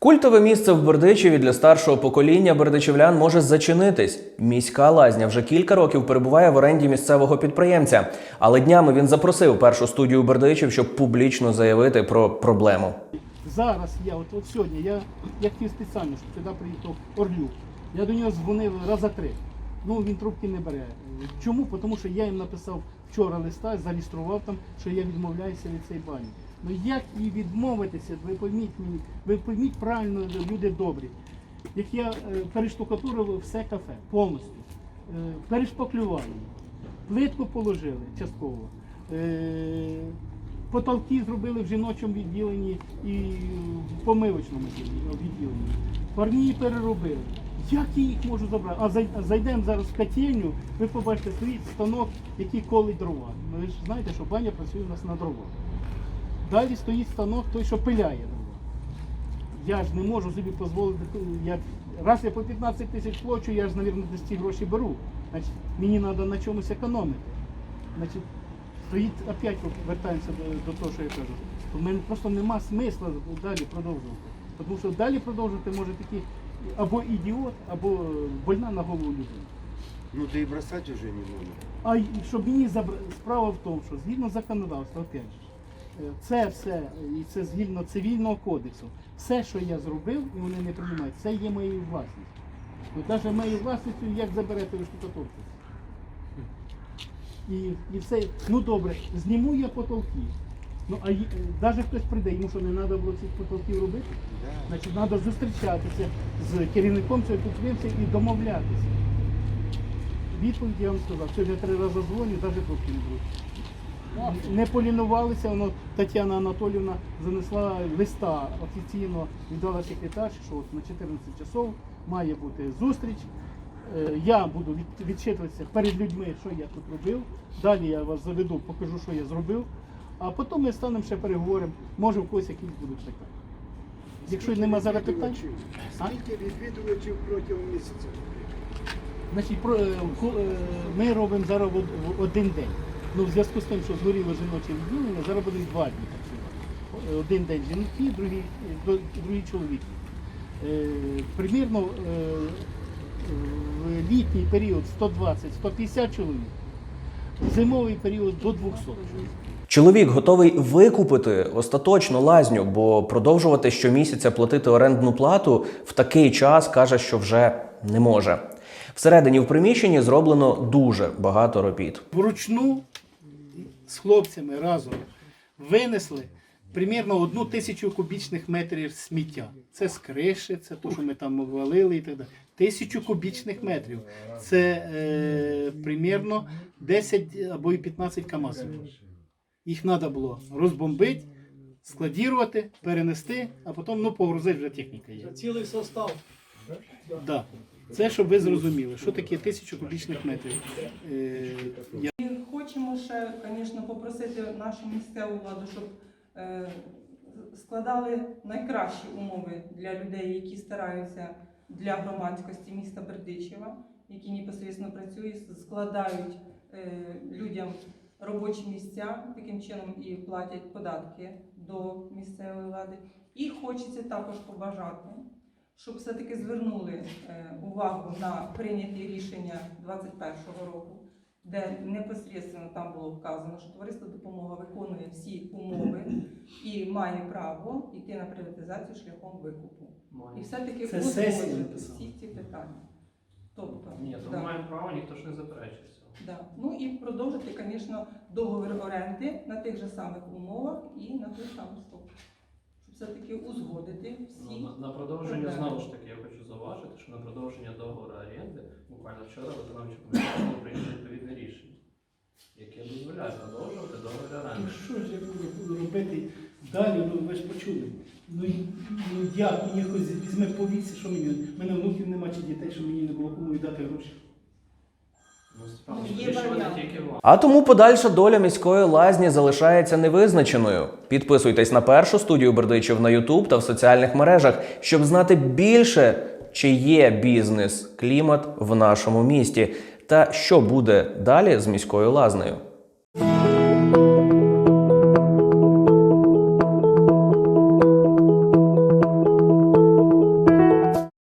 Культове місце в Бердичеві для старшого покоління бердичевлян може зачинитись. Міська лазня вже кілька років перебуває в оренді місцевого підприємця. Але днями він запросив першу студію Бердичів, щоб публічно заявити про проблему. Зараз я, от, от сьогодні, я, я хотів спеціально, щоб сюди приїхав Орлюк. Я до нього дзвонив раза три. Ну він трубки не бере. Чому? Тому що я їм написав вчора листа, зареєстрував там, що я відмовляюся від цієї бані. Ну як і відмовитися, ви пойміть мені, ви пойміть правильно, люди добрі. Як я е, перештукатурив все кафе повністю, е, перешпаклювали, плитку положили частково. Е, Потолки зробили в жіночому відділенні і в помивочному відділенні. Парні переробили. Як я їх можу забрати? А зайдемо зараз в котельню, ви побачите стоїть станок, який колить дрова. Ви ж знаєте, що баня працює у нас на дровах. Далі стоїть станок той, що пиляє. Я ж не можу собі дозволити. Я, раз я по 15 тисяч плачу, я ж, мабуть, десь ці гроші беру. Значить, мені треба на чомусь економити. Значить, стоїть опять от вертаємося до, до того, що я кажу. У мене просто нема смисла далі продовжувати. Тому що далі продовжувати може такий або ідіот, або больна на голову людина. Ну да и бросать уже не нужно. А щоб мені забр... справа в тому, що згідно законодавства, опять же, е, це все, і це згідно цивільного кодексу, все, що я зробив, і вони не приймають, це є моєю власністю. Ну, навіть моєю власністю, як заберете ви штукатурку. І, і все, ну добре, зніму я потолки. Ну, а навіть хтось прийде, йому що не треба було цих потолків робити? Значить, треба зустрічатися з керівником цього підприємства і домовлятися. Відповідь я вам сказав. Сьогодні три рази дзвоню, навіть трубки не беруть. Не полінувалися, воно Тетяна Анатолівна занесла листа офіційно, віддала секретар, що от на 14 часов має бути зустріч. Е, Я буду відчитуватися перед людьми, що я тут робив. Далі я вас заведу, покажу, що я зробив. А потім ми станемо ще переговоримо. Може, в когось якісь будуть питання. Якщо нема зараз питань, Скільки відвідувачів протягом місяця? Значить, е, е, ми робимо зараз один день. Ну, в зв'язку з тим, що згоріло жіноче відділення, зараз буде два дні працювати. Один день жінки, другий, другий чоловіки. Е, примірно е, в літній період 120-150 чоловік, в зимовий період до 200 чоловік. Чоловік готовий викупити остаточно лазню, бо продовжувати щомісяця платити орендну плату в такий час каже, що вже не може. Всередині в приміщенні зроблено дуже багато робіт. вручну з хлопцями разом винесли примірно одну тисячу кубічних метрів сміття. Це з криші, це те, що ми там обвалили і так далі. Тисячу кубічних метрів. Це е, примірно 10 або і 15 КАМАЗів. Їх треба було розбомбити, складірувати, перенести, а потім ну, погрузити вже техніка є. Цілий состав. Да. Це щоб ви зрозуміли, що таке тисячу кубічних метрів. Е, я хочемо ще, звісно, попросити нашу місцеву владу, щоб е, складали найкращі умови для людей, які стараються для громадськості міста Бердичева, які непосередньо працюють, складають е, людям робочі місця, таким чином і платять податки до місцевої влади. І хочеться також побажати, щоб все-таки звернули е, увагу на прийняті рішення 2021 року де непосередньо там було вказано, що товариство допомога виконує всі умови і має право йти на приватизацію шляхом викупу. І все-таки Це сесія узгоджити написала. всі ці питання. Тобто, Ні, то да, ми маємо право, ніхто ж не заперечує цього. да. ну і продовжити, звісно, договір оренди на тих же самих умовах і на той самий строк. Все-таки узгодити Ну, всі. на, на продовження проблеми. знову ж таки я хочу зауважити, що на продовження договору оренди буквально вчора виконавча комісія було прийнято відповідне рішення, яке дозволяє продовжувати договір Ну оренди. що ж я буду робити далі, ну ви ж почули. Ну, ну як мені хтось візьме повіці, що мені? У мене внуків нема чи дітей, що мені не було кому віддати гроші. А тому подальша доля міської лазні залишається невизначеною. Підписуйтесь на першу студію Бердичів на Ютуб та в соціальних мережах, щоб знати більше, чи є бізнес клімат в нашому місті та що буде далі з міською лазнею.